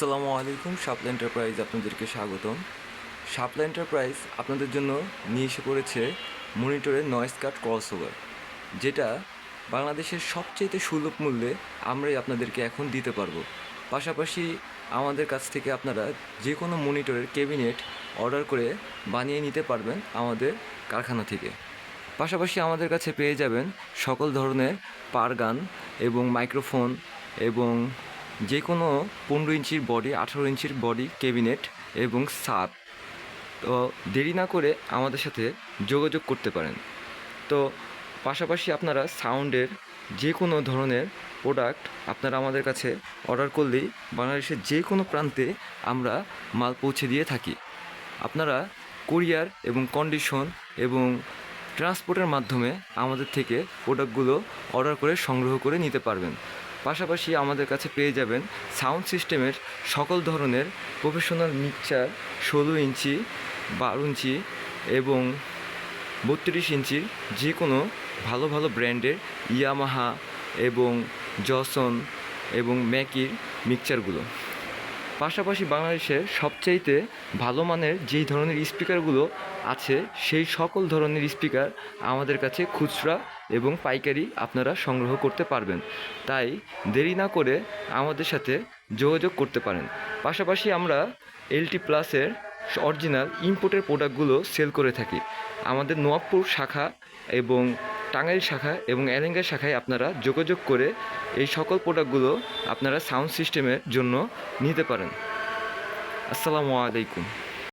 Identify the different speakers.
Speaker 1: আসসালামু আলাইকুম, শাপলা এন্টারপ্রাইজ আপনাদেরকে স্বাগতম। শাপলা এন্টারপ্রাইজ আপনাদের জন্য নিয়ে এসে পড়েছে মনিটরের নয়েস কাট ক্রস ওভার যেটা বাংলাদেশের সবচেয়ে সুলভ মূল্যে আমরাই আপনাদেরকে এখন দিতে পারব। পাশাপাশি আমাদের কাছ থেকে আপনারা যে কোনো মনিটরের ক্যাবিনেট অর্ডার করে বানিয়ে নিতে পারবেন আমাদের কারখানা থেকে। পাশাপাশি আমাদের কাছে পেয়ে যাবেন সকল ধরনের পারগান এবং মাইক্রোফোন এবং যে কোনো পনেরো ইঞ্চির বডি আঠারো ইঞ্চির বডি ক্যাবিনেট এবং সাপ। তো দেরি না করে আমাদের সাথে যোগাযোগ করতে পারেন। তো পাশাপাশি আপনারা সাউন্ডের যে কোনো ধরনের প্রোডাক্ট আপনারা আমাদের কাছে অর্ডার করলেই বাংলাদেশের যে কোনো প্রান্তে আমরা মাল পৌঁছে দিয়ে থাকি। আপনারা কুরিয়ার এবং কন্ডিশন এবং ট্রান্সপোর্টের মাধ্যমে আমাদের থেকে প্রোডাক্টগুলো অর্ডার করে সংগ্রহ করে নিতে পারবেন। পাশাপাশি আমাদের কাছে পেয়ে যাবেন সাউন্ড সিস্টেমের সকল ধরনের প্রফেশনাল মিক্সচার ষোলো ইঞ্চি, বারো ইঞ্চি এবং বত্রিশ ইঞ্চির যে কোনো ভালো ভালো ব্র্যান্ডের ইয়ামাহা এবং জসন এবং ম্যাকির মিক্সচারগুলো পাশাপাশি বাংলাদেশের সবচাইতে ভালো মানের যেই ধরনের স্পিকারগুলো আছে, সেই সকল ধরনের স্পিকার আমাদের কাছে খুচরা এবং পাইকারি আপনারা সংগ্রহ করতে পারবেন। তাই দেরি না করে আমাদের সাথে যোগাযোগ করতে পারেন। পাশাপাশি আমরা এলটি প্লাসের অরিজিনাল ইম্পোর্টের প্রোডাক্টগুলো সেল করে থাকি। আমাদের নোয়াবপুর শাখা এবং টাঙ্গাইল শাখা এবং এলেঙ্গা শাখায় আপনারা যোগাযোগ করে এই সকল প্রোডাক্টগুলো আপনারা সাউন্ড সিস্টেমের জন্য নিতে পারেন। আসসালামু আলাইকুম।